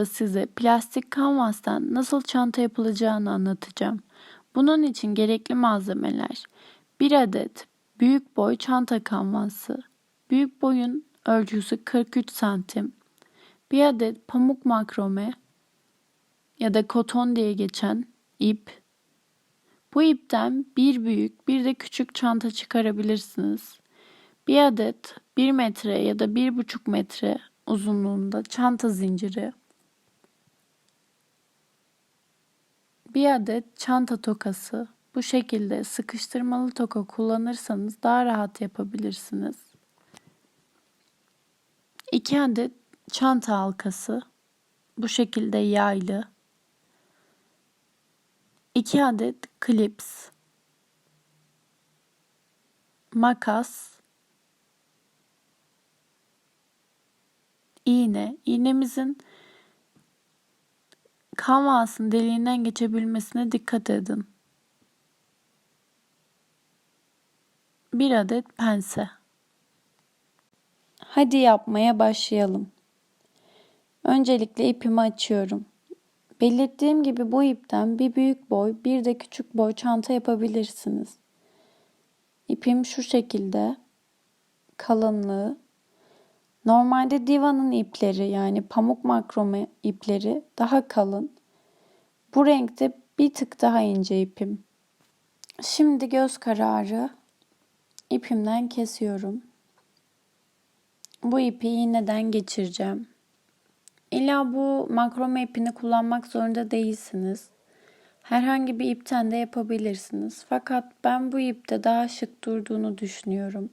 videoda size plastik kanvastan nasıl çanta yapılacağını anlatacağım. Bunun için gerekli malzemeler 1 adet büyük boy çanta kanvası. Büyük boyun ölçüsü 43 santim. 1 adet pamuk makrome ya da koton diye geçen ip. Bu ipten bir büyük bir de küçük çanta çıkarabilirsiniz. Bir adet 1 metre ya da 1,5 metre uzunluğunda çanta zinciri. Bir adet çanta tokası. Bu şekilde sıkıştırmalı toka kullanırsanız daha rahat yapabilirsiniz. 2 adet çanta halkası. Bu şekilde yaylı. 2 adet klips. Makas iğne. İğnemizin kanvasın deliğinden geçebilmesine dikkat edin. Bir adet pense. Hadi yapmaya başlayalım. Öncelikle ipimi açıyorum. Belirttiğim gibi bu ipten bir büyük boy, bir de küçük boy çanta yapabilirsiniz. İpim şu şekilde. Kalınlığı Normalde divanın ipleri yani pamuk makrome ipleri daha kalın. Bu renkte bir tık daha ince ipim. Şimdi göz kararı ipimden kesiyorum. Bu ipi iğneden geçireceğim. İlla bu makrome ipini kullanmak zorunda değilsiniz. Herhangi bir ipten de yapabilirsiniz. Fakat ben bu ipte daha şık durduğunu düşünüyorum.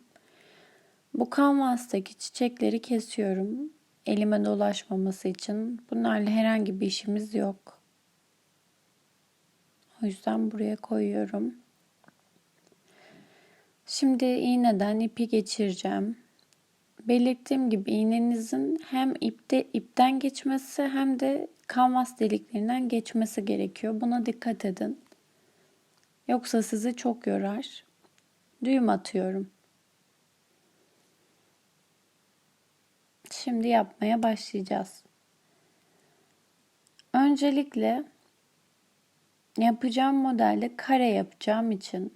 Bu kanvastaki çiçekleri kesiyorum. Elime dolaşmaması için. Bunlarla herhangi bir işimiz yok. O yüzden buraya koyuyorum. Şimdi iğneden ipi geçireceğim. Belirttiğim gibi iğnenizin hem ipte ipten geçmesi hem de kanvas deliklerinden geçmesi gerekiyor. Buna dikkat edin. Yoksa sizi çok yorar. Düğüm atıyorum. Şimdi yapmaya başlayacağız. Öncelikle yapacağım modelde kare yapacağım için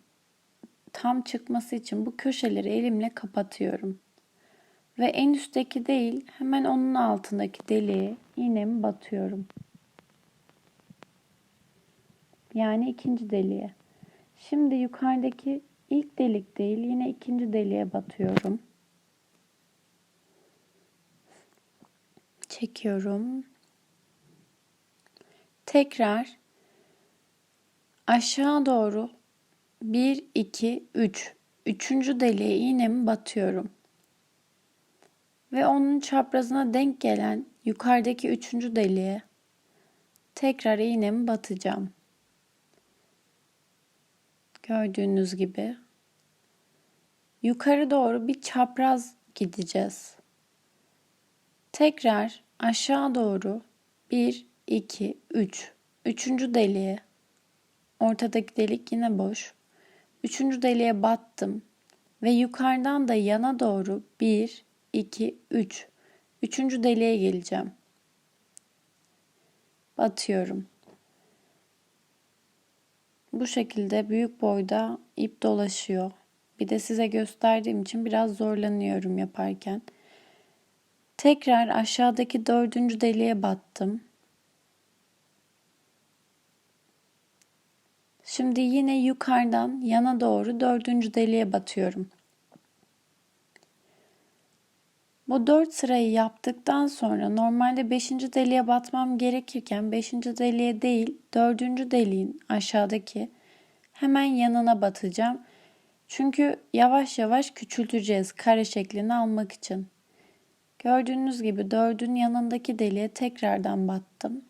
tam çıkması için bu köşeleri elimle kapatıyorum. Ve en üstteki değil hemen onun altındaki deliğe iğnemi batıyorum. Yani ikinci deliğe. Şimdi yukarıdaki ilk delik değil yine ikinci deliğe batıyorum. Çekiyorum. Tekrar aşağı doğru 1 2 3 üçüncü deliğe iğnemi batıyorum. Ve onun çaprazına denk gelen yukarıdaki üçüncü deliğe tekrar iğnemi batacağım. Gördüğünüz gibi yukarı doğru bir çapraz gideceğiz. Tekrar aşağı doğru 1, 2, 3. Üçüncü deliğe. Ortadaki delik yine boş. Üçüncü deliğe battım. Ve yukarıdan da yana doğru 1, 2, 3. Üçüncü deliğe geleceğim. Batıyorum. Bu şekilde büyük boyda ip dolaşıyor. Bir de size gösterdiğim için biraz zorlanıyorum yaparken. Tekrar aşağıdaki dördüncü deliğe battım. Şimdi yine yukarıdan yana doğru dördüncü deliğe batıyorum. Bu dört sırayı yaptıktan sonra normalde beşinci deliğe batmam gerekirken beşinci deliğe değil dördüncü deliğin aşağıdaki hemen yanına batacağım. Çünkü yavaş yavaş küçülteceğiz kare şeklini almak için. Gördüğünüz gibi dördün yanındaki deliğe tekrardan battım.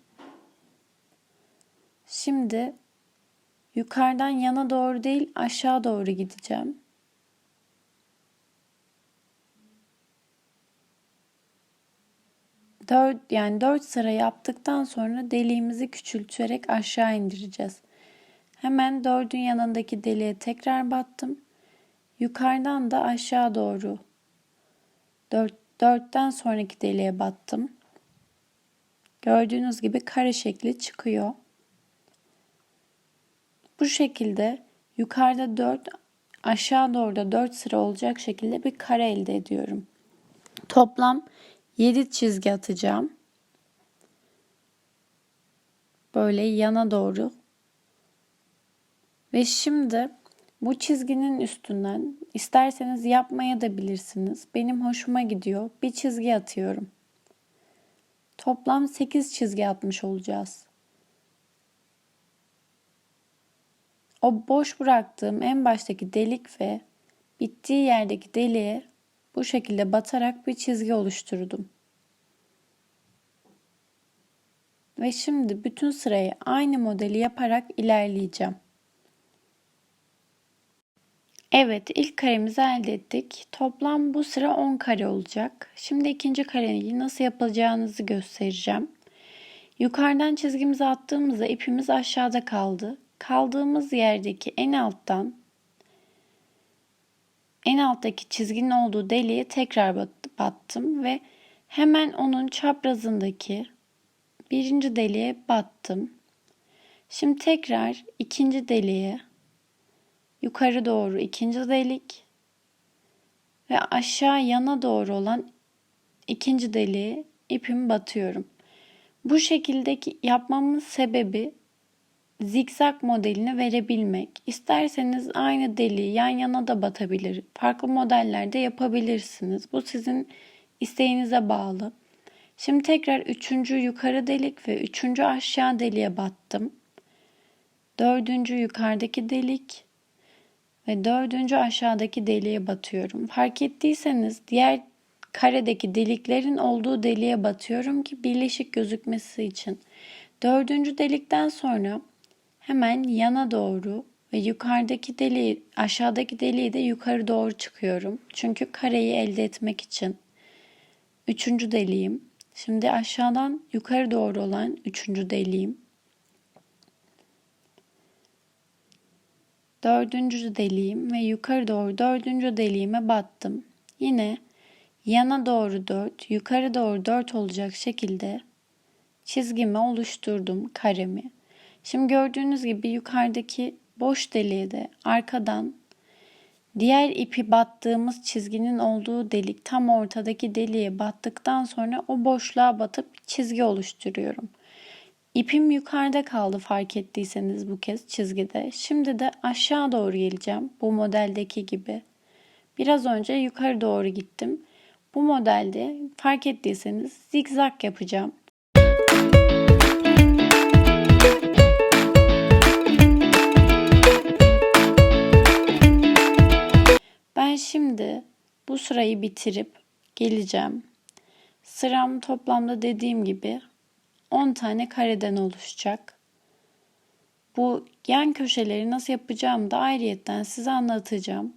Şimdi yukarıdan yana doğru değil aşağı doğru gideceğim. Dört, yani dört sıra yaptıktan sonra deliğimizi küçülterek aşağı indireceğiz. Hemen dördün yanındaki deliğe tekrar battım. Yukarıdan da aşağı doğru dört 4'ten sonraki deliğe battım. gördüğünüz gibi kare şekli çıkıyor. Bu şekilde yukarıda 4 aşağı doğru da 4 sıra olacak şekilde bir kare elde ediyorum. Toplam 7 çizgi atacağım. Böyle yana doğru. Ve şimdi bu çizginin üstünden isterseniz yapmaya da bilirsiniz. Benim hoşuma gidiyor. Bir çizgi atıyorum. Toplam 8 çizgi atmış olacağız. O boş bıraktığım en baştaki delik ve bittiği yerdeki deliğe bu şekilde batarak bir çizgi oluşturdum. Ve şimdi bütün sırayı aynı modeli yaparak ilerleyeceğim. Evet, ilk karemizi elde ettik. Toplam bu sıra 10 kare olacak. Şimdi ikinci kareyi nasıl yapacağınızı göstereceğim. Yukarıdan çizgimizi attığımızda ipimiz aşağıda kaldı. Kaldığımız yerdeki en alttan en alttaki çizginin olduğu deliğe tekrar battım ve hemen onun çaprazındaki birinci deliğe battım. Şimdi tekrar ikinci deliğe yukarı doğru ikinci delik ve aşağı yana doğru olan ikinci deliğe ipimi batıyorum. Bu şekildeki yapmamın sebebi zikzak modelini verebilmek. İsterseniz aynı deliği yan yana da batabilir. Farklı modellerde yapabilirsiniz. Bu sizin isteğinize bağlı. Şimdi tekrar üçüncü yukarı delik ve üçüncü aşağı deliğe battım. Dördüncü yukarıdaki delik ve dördüncü aşağıdaki deliğe batıyorum. Fark ettiyseniz diğer karedeki deliklerin olduğu deliğe batıyorum ki birleşik gözükmesi için. Dördüncü delikten sonra hemen yana doğru ve yukarıdaki deliği, aşağıdaki deliği de yukarı doğru çıkıyorum. Çünkü kareyi elde etmek için. Üçüncü deliğim. Şimdi aşağıdan yukarı doğru olan üçüncü deliğim. Dördüncü deliğim ve yukarı doğru dördüncü deliğime battım. Yine yana doğru dört, yukarı doğru dört olacak şekilde çizgimi oluşturdum karemi. Şimdi gördüğünüz gibi yukarıdaki boş deliğe de arkadan diğer ipi battığımız çizginin olduğu delik tam ortadaki deliğe battıktan sonra o boşluğa batıp çizgi oluşturuyorum. İpim yukarıda kaldı fark ettiyseniz bu kez çizgide. Şimdi de aşağı doğru geleceğim bu modeldeki gibi. Biraz önce yukarı doğru gittim. Bu modelde fark ettiyseniz zigzag yapacağım. Ben şimdi bu sırayı bitirip geleceğim. Sıram toplamda dediğim gibi 10 tane kareden oluşacak. Bu yan köşeleri nasıl yapacağımı da ayrıyetten size anlatacağım.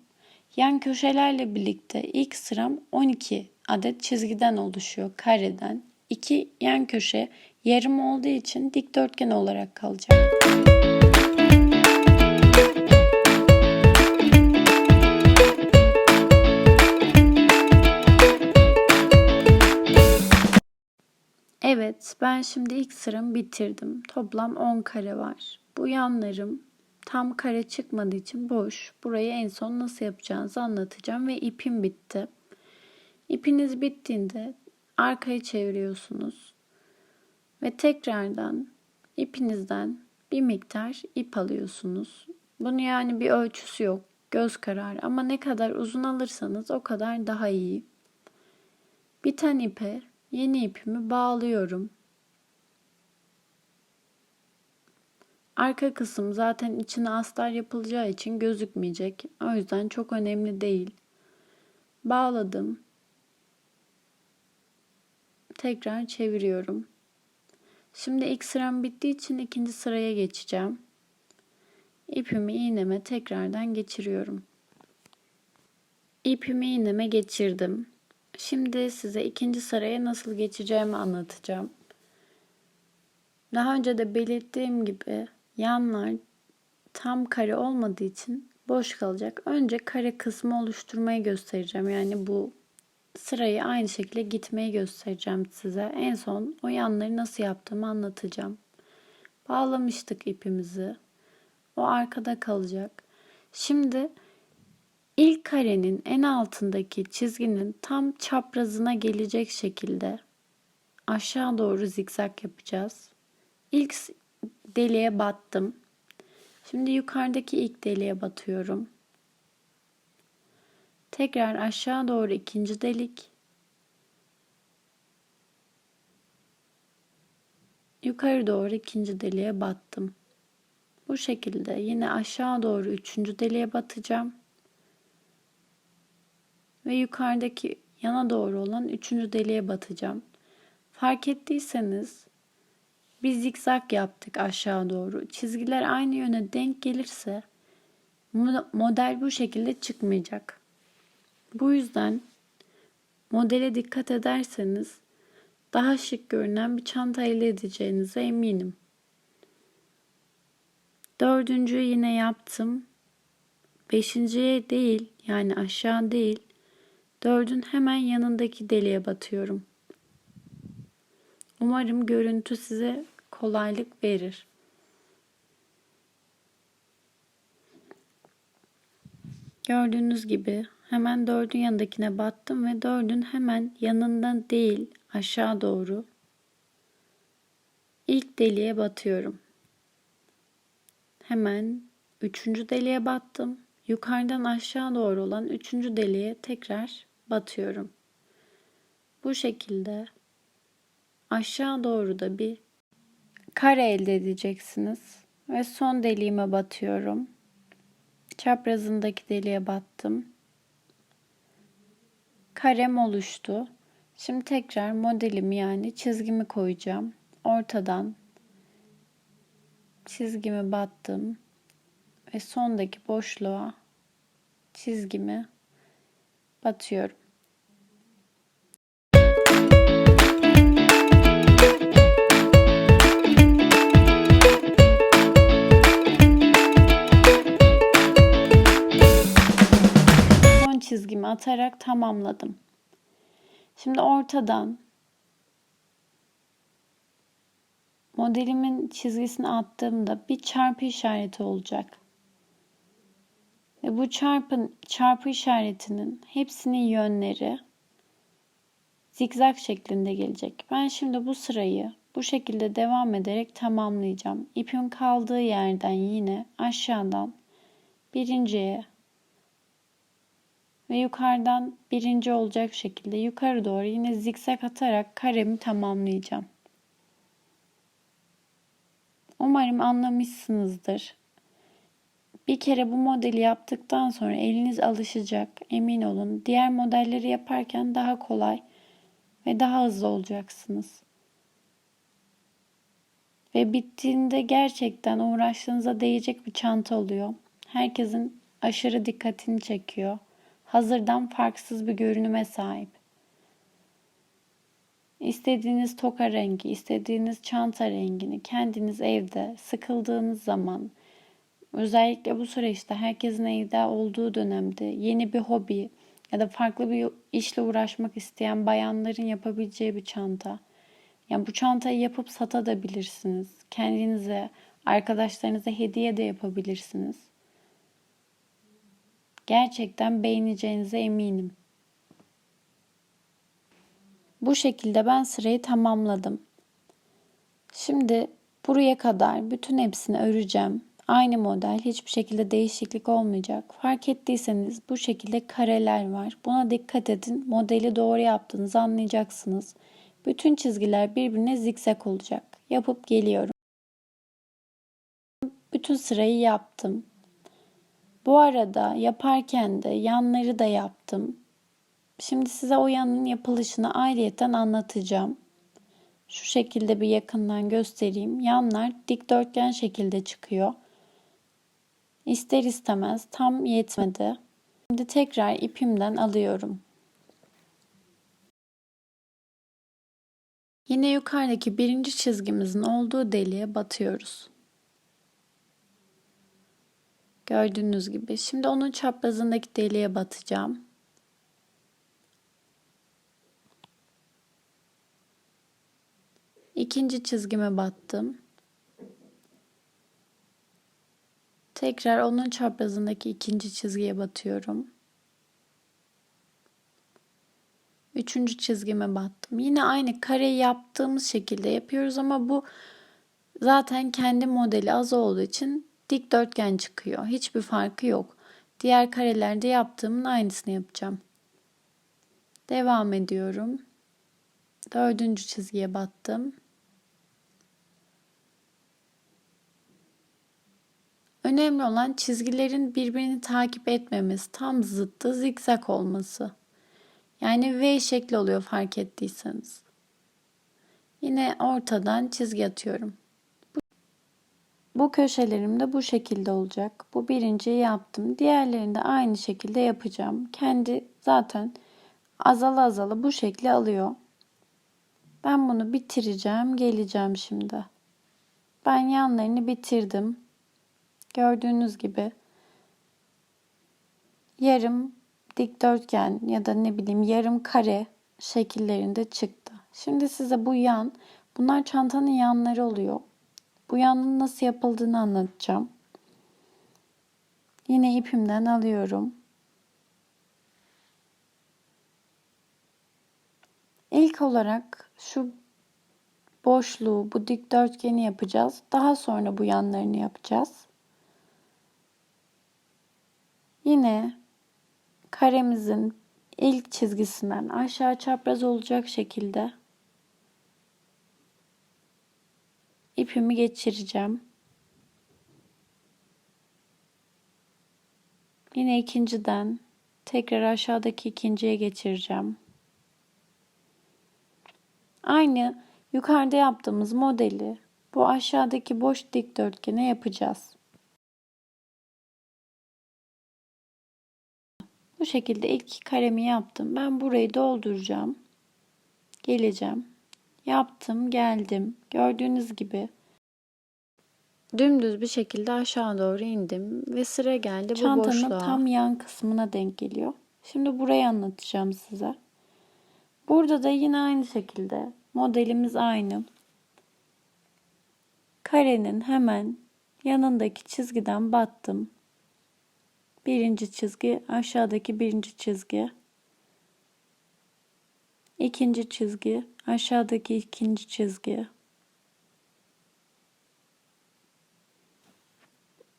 Yan köşelerle birlikte ilk sıram 12 adet çizgiden oluşuyor kareden. İki yan köşe yarım olduğu için dikdörtgen olarak kalacak. Evet, ben şimdi ilk sıramı bitirdim. Toplam 10 kare var. Bu yanlarım tam kare çıkmadığı için boş. Burayı en son nasıl yapacağınızı anlatacağım ve ipim bitti. İpiniz bittiğinde arkayı çeviriyorsunuz ve tekrardan ipinizden bir miktar ip alıyorsunuz. Bunu yani bir ölçüsü yok. Göz kararı ama ne kadar uzun alırsanız o kadar daha iyi. Biten ipe Yeni ipimi bağlıyorum. Arka kısım zaten içine astar yapılacağı için gözükmeyecek. O yüzden çok önemli değil. Bağladım. Tekrar çeviriyorum. Şimdi ilk sıram bittiği için ikinci sıraya geçeceğim. İpimi iğneme tekrardan geçiriyorum. İpimi iğneme geçirdim. Şimdi size ikinci sıraya nasıl geçeceğimi anlatacağım. Daha önce de belirttiğim gibi yanlar tam kare olmadığı için boş kalacak. Önce kare kısmı oluşturmayı göstereceğim. Yani bu sırayı aynı şekilde gitmeyi göstereceğim size. En son o yanları nasıl yaptığımı anlatacağım. Bağlamıştık ipimizi. O arkada kalacak. Şimdi ilk karenin en altındaki çizginin tam çaprazına gelecek şekilde aşağı doğru zikzak yapacağız. İlk deliğe battım. Şimdi yukarıdaki ilk deliğe batıyorum. Tekrar aşağı doğru ikinci delik. Yukarı doğru ikinci deliğe battım. Bu şekilde yine aşağı doğru üçüncü deliğe batacağım. Ve yukarıdaki yana doğru olan üçüncü deliğe batacağım. Fark ettiyseniz bir zikzak yaptık aşağı doğru. Çizgiler aynı yöne denk gelirse model bu şekilde çıkmayacak. Bu yüzden modele dikkat ederseniz daha şık görünen bir çanta elde edeceğinize eminim. Dördüncüyü yine yaptım. Beşinciye değil yani aşağı değil. Dördün hemen yanındaki deliğe batıyorum. Umarım görüntü size kolaylık verir. Gördüğünüz gibi hemen dördün yanındakine battım ve dördün hemen yanından değil aşağı doğru ilk deliğe batıyorum. Hemen üçüncü deliğe battım. Yukarıdan aşağı doğru olan üçüncü deliğe tekrar batıyorum. Bu şekilde aşağı doğru da bir kare elde edeceksiniz. Ve son deliğime batıyorum. Çaprazındaki deliğe battım. Karem oluştu. Şimdi tekrar modelimi yani çizgimi koyacağım. Ortadan çizgimi battım ve sondaki boşluğa çizgimi batıyorum. Son çizgimi atarak tamamladım. Şimdi ortadan modelimin çizgisini attığımda bir çarpı işareti olacak. Ve bu çarpın, çarpı işaretinin hepsinin yönleri zikzak şeklinde gelecek. Ben şimdi bu sırayı bu şekilde devam ederek tamamlayacağım. İpin kaldığı yerden yine aşağıdan birinciye ve yukarıdan birinci olacak şekilde yukarı doğru yine zikzak atarak karemi tamamlayacağım. Umarım anlamışsınızdır. Bir kere bu modeli yaptıktan sonra eliniz alışacak, emin olun. Diğer modelleri yaparken daha kolay ve daha hızlı olacaksınız. Ve bittiğinde gerçekten uğraştığınıza değecek bir çanta oluyor. Herkesin aşırı dikkatini çekiyor. Hazırdan farksız bir görünüme sahip. İstediğiniz toka rengi, istediğiniz çanta rengini kendiniz evde sıkıldığınız zaman özellikle bu süreçte herkesin evde olduğu dönemde yeni bir hobi ya da farklı bir işle uğraşmak isteyen bayanların yapabileceği bir çanta. Yani bu çantayı yapıp satabilirsiniz. Kendinize, arkadaşlarınıza hediye de yapabilirsiniz. Gerçekten beğeneceğinize eminim. Bu şekilde ben sırayı tamamladım. Şimdi buraya kadar bütün hepsini öreceğim. Aynı model hiçbir şekilde değişiklik olmayacak. Fark ettiyseniz bu şekilde kareler var. Buna dikkat edin. Modeli doğru yaptığınızı anlayacaksınız. Bütün çizgiler birbirine zikzak olacak. Yapıp geliyorum. Bütün sırayı yaptım. Bu arada yaparken de yanları da yaptım. Şimdi size o yanın yapılışını ayrıyeten anlatacağım. Şu şekilde bir yakından göstereyim. Yanlar dikdörtgen şekilde çıkıyor. İster istemez tam yetmedi. Şimdi tekrar ipimden alıyorum. Yine yukarıdaki birinci çizgimizin olduğu deliğe batıyoruz. Gördüğünüz gibi. Şimdi onun çaprazındaki deliğe batacağım. İkinci çizgime battım. Tekrar onun çaprazındaki ikinci çizgiye batıyorum. Üçüncü çizgime battım. Yine aynı kareyi yaptığımız şekilde yapıyoruz ama bu zaten kendi modeli az olduğu için dikdörtgen çıkıyor. Hiçbir farkı yok. Diğer karelerde yaptığımın aynısını yapacağım. Devam ediyorum. Dördüncü çizgiye battım. Önemli olan çizgilerin birbirini takip etmemesi, tam zıttı zikzak olması. Yani V şekli oluyor fark ettiyseniz. Yine ortadan çizgi atıyorum. Bu köşelerim de bu şekilde olacak. Bu birinciyi yaptım. Diğerlerini de aynı şekilde yapacağım. Kendi zaten azalı azalı bu şekli alıyor. Ben bunu bitireceğim. Geleceğim şimdi. Ben yanlarını bitirdim. Gördüğünüz gibi yarım dikdörtgen ya da ne bileyim yarım kare şekillerinde çıktı. Şimdi size bu yan, bunlar çantanın yanları oluyor. Bu yanın nasıl yapıldığını anlatacağım. Yine ipimden alıyorum. İlk olarak şu boşluğu, bu dikdörtgeni yapacağız. Daha sonra bu yanlarını yapacağız. Yine karemizin ilk çizgisinden aşağı çapraz olacak şekilde ipimi geçireceğim. Yine ikinciden tekrar aşağıdaki ikinciye geçireceğim. Aynı yukarıda yaptığımız modeli bu aşağıdaki boş dikdörtgene yapacağız. Bu şekilde ilk karemi yaptım. Ben burayı dolduracağım. Geleceğim. Yaptım, geldim. Gördüğünüz gibi dümdüz bir şekilde aşağı doğru indim ve sıra geldi bu Çantanın boşluğa. tam yan kısmına denk geliyor. Şimdi burayı anlatacağım size. Burada da yine aynı şekilde modelimiz aynı. Karenin hemen yanındaki çizgiden battım. Birinci çizgi aşağıdaki birinci çizgi. İkinci çizgi aşağıdaki ikinci çizgi.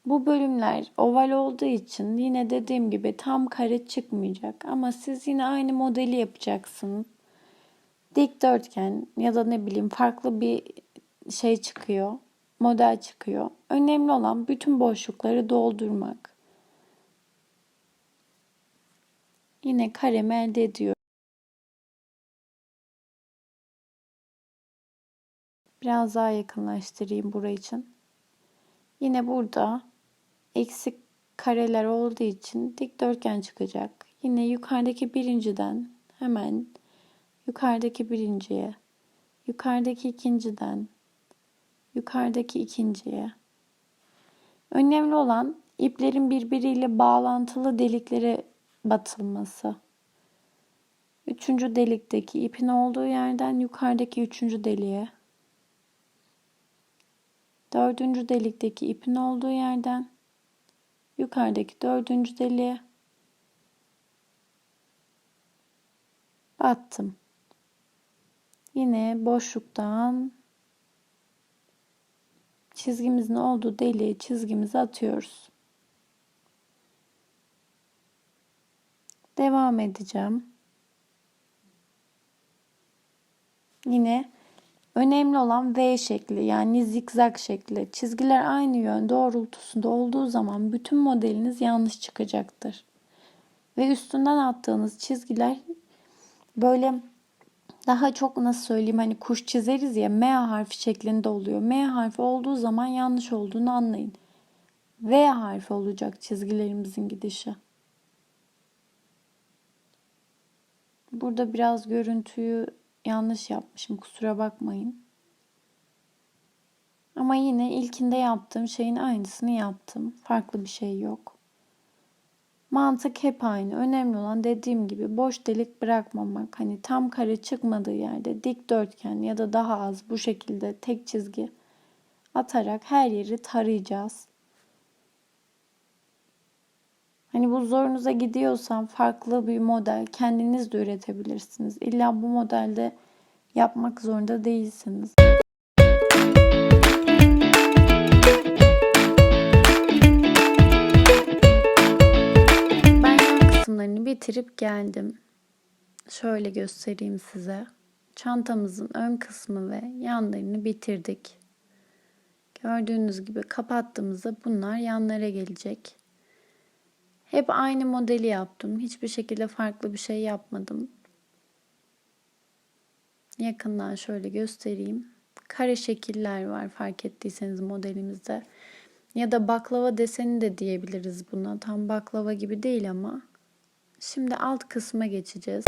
Bu bölümler oval olduğu için yine dediğim gibi tam kare çıkmayacak ama siz yine aynı modeli yapacaksınız. Dikdörtgen ya da ne bileyim farklı bir şey çıkıyor, model çıkıyor. Önemli olan bütün boşlukları doldurmak. Yine karemi elde ediyorum. Biraz daha yakınlaştırayım burayı için. Yine burada eksik kareler olduğu için dikdörtgen çıkacak. Yine yukarıdaki birinciden hemen yukarıdaki birinciye, yukarıdaki ikinciden, yukarıdaki ikinciye. Önemli olan iplerin birbiriyle bağlantılı deliklere batılması. Üçüncü delikteki ipin olduğu yerden yukarıdaki üçüncü deliğe. Dördüncü delikteki ipin olduğu yerden yukarıdaki dördüncü deliğe battım. Yine boşluktan çizgimizin olduğu deliğe çizgimizi atıyoruz. Devam edeceğim. Yine önemli olan V şekli yani zikzak şekli. Çizgiler aynı yön doğrultusunda olduğu zaman bütün modeliniz yanlış çıkacaktır. Ve üstünden attığınız çizgiler böyle daha çok nasıl söyleyeyim hani kuş çizeriz ya M harfi şeklinde oluyor. M harfi olduğu zaman yanlış olduğunu anlayın. V harfi olacak çizgilerimizin gidişi. Burada biraz görüntüyü yanlış yapmışım. Kusura bakmayın. Ama yine ilkinde yaptığım şeyin aynısını yaptım. Farklı bir şey yok. Mantık hep aynı. Önemli olan dediğim gibi boş delik bırakmamak. Hani tam kare çıkmadığı yerde dikdörtgen ya da daha az bu şekilde tek çizgi atarak her yeri tarayacağız. Hani bu zorunuza gidiyorsan farklı bir model kendiniz de üretebilirsiniz. İlla bu modelde yapmak zorunda değilsiniz. Ben kısımlarını bitirip geldim. Şöyle göstereyim size. Çantamızın ön kısmı ve yanlarını bitirdik. Gördüğünüz gibi kapattığımızda bunlar yanlara gelecek. Hep aynı modeli yaptım. Hiçbir şekilde farklı bir şey yapmadım. Yakından şöyle göstereyim. Kare şekiller var fark ettiyseniz modelimizde. Ya da baklava deseni de diyebiliriz buna. Tam baklava gibi değil ama. Şimdi alt kısma geçeceğiz.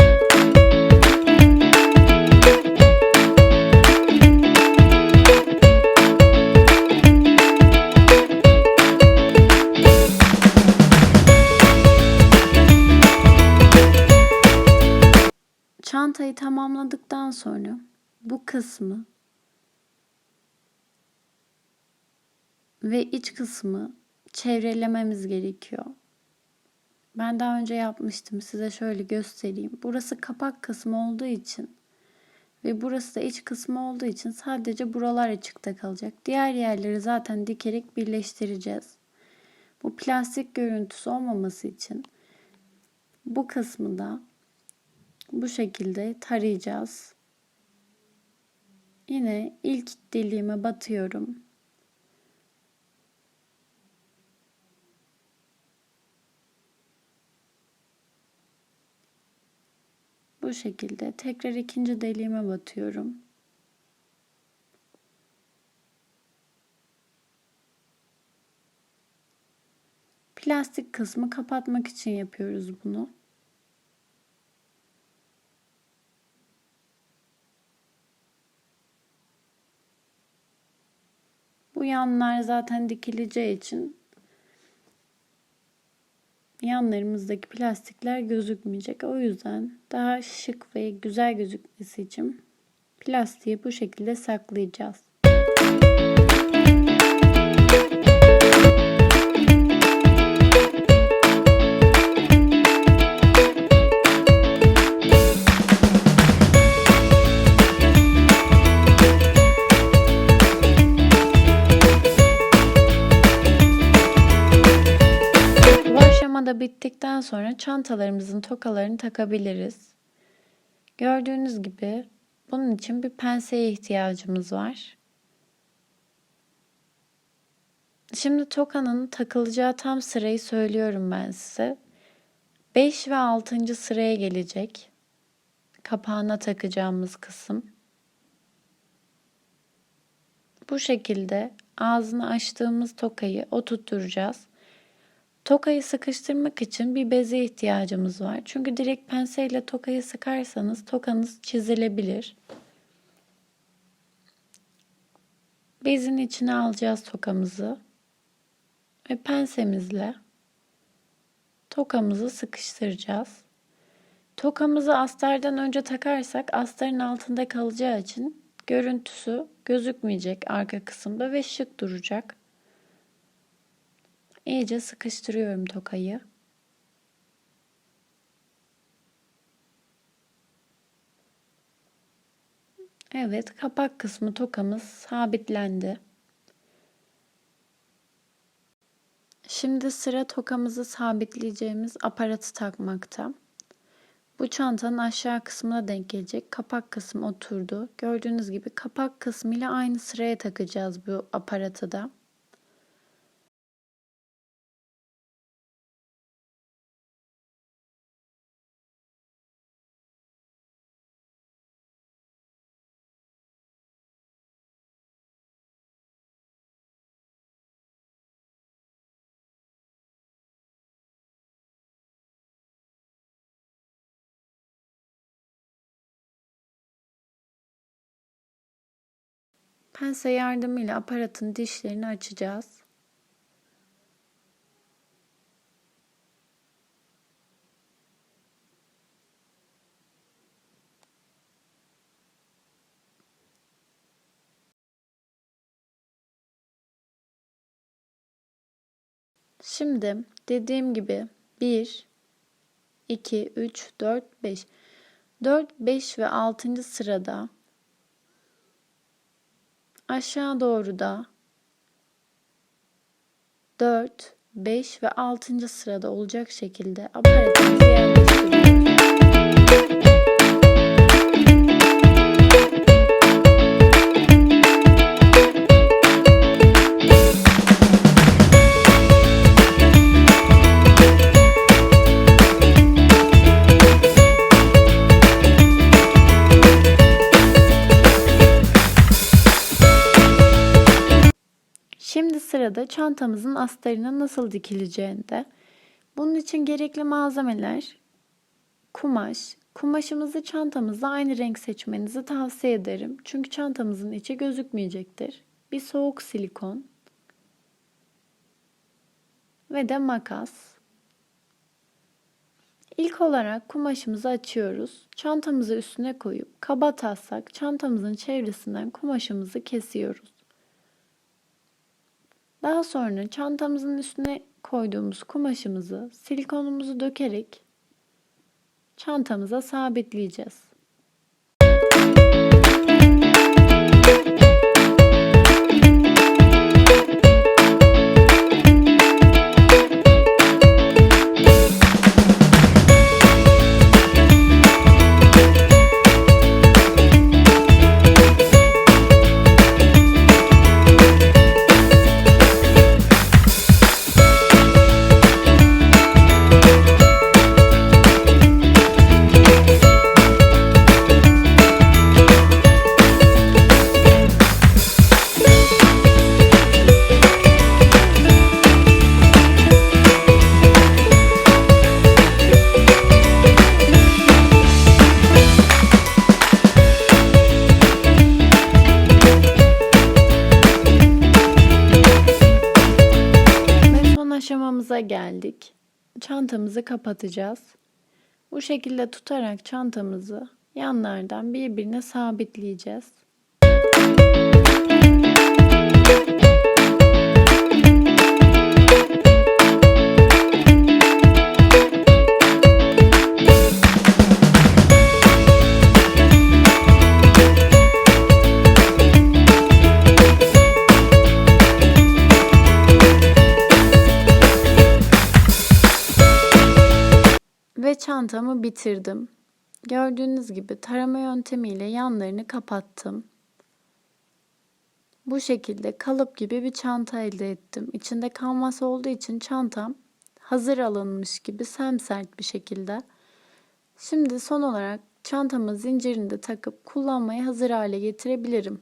Çantayı tamamladıktan sonra bu kısmı ve iç kısmı çevrelememiz gerekiyor. Ben daha önce yapmıştım. Size şöyle göstereyim. Burası kapak kısmı olduğu için ve burası da iç kısmı olduğu için sadece buralar açıkta kalacak. Diğer yerleri zaten dikerek birleştireceğiz. Bu plastik görüntüsü olmaması için bu kısmı da bu şekilde tarayacağız. Yine ilk deliğime batıyorum. Bu şekilde tekrar ikinci deliğime batıyorum. Plastik kısmı kapatmak için yapıyoruz bunu. Yanlar zaten dikileceği için yanlarımızdaki plastikler gözükmeyecek. O yüzden daha şık ve güzel gözükmesi için plastiği bu şekilde saklayacağız. Bu bittikten sonra çantalarımızın tokalarını takabiliriz. Gördüğünüz gibi bunun için bir penseye ihtiyacımız var. Şimdi tokanın takılacağı tam sırayı söylüyorum ben size. 5 ve 6. sıraya gelecek. Kapağına takacağımız kısım. Bu şekilde ağzını açtığımız tokayı oturtturacağız. Tokayı sıkıştırmak için bir beze ihtiyacımız var. Çünkü direkt penseyle tokayı sıkarsanız tokanız çizilebilir. Bezin içine alacağız tokamızı ve pensemizle tokamızı sıkıştıracağız. Tokamızı astardan önce takarsak astarın altında kalacağı için görüntüsü gözükmeyecek arka kısımda ve şık duracak. İyice sıkıştırıyorum tokayı. Evet, kapak kısmı tokamız sabitlendi. Şimdi sıra tokamızı sabitleyeceğimiz aparatı takmakta. Bu çantanın aşağı kısmına denk gelecek. Kapak kısmı oturdu. Gördüğünüz gibi kapak kısmı ile aynı sıraya takacağız bu aparatı da. Pense yardımıyla aparatın dişlerini açacağız. Şimdi dediğim gibi 1, 2, 3, 4, 5. 4, 5 ve 6. sırada aşağı doğru da 4, 5 ve 6. sırada olacak şekilde aparatımızı yerleştiriyoruz. Çantamızın astarına nasıl dikileceğinde. Bunun için gerekli malzemeler kumaş. Kumaşımızı çantamızda aynı renk seçmenizi tavsiye ederim. Çünkü çantamızın içi gözükmeyecektir. Bir soğuk silikon ve de makas. İlk olarak kumaşımızı açıyoruz. Çantamızı üstüne koyup kaba taslak çantamızın çevresinden kumaşımızı kesiyoruz. Daha sonra çantamızın üstüne koyduğumuz kumaşımızı silikonumuzu dökerek çantamıza sabitleyeceğiz. Geldik. Çantamızı kapatacağız. Bu şekilde tutarak çantamızı yanlardan birbirine sabitleyeceğiz. Ve çantamı bitirdim. Gördüğünüz gibi tarama yöntemiyle yanlarını kapattım. Bu şekilde kalıp gibi bir çanta elde ettim. İçinde kanvas olduğu için çantam hazır alınmış gibi semsert bir şekilde. Şimdi son olarak çantamı zincirini de takıp kullanmaya hazır hale getirebilirim.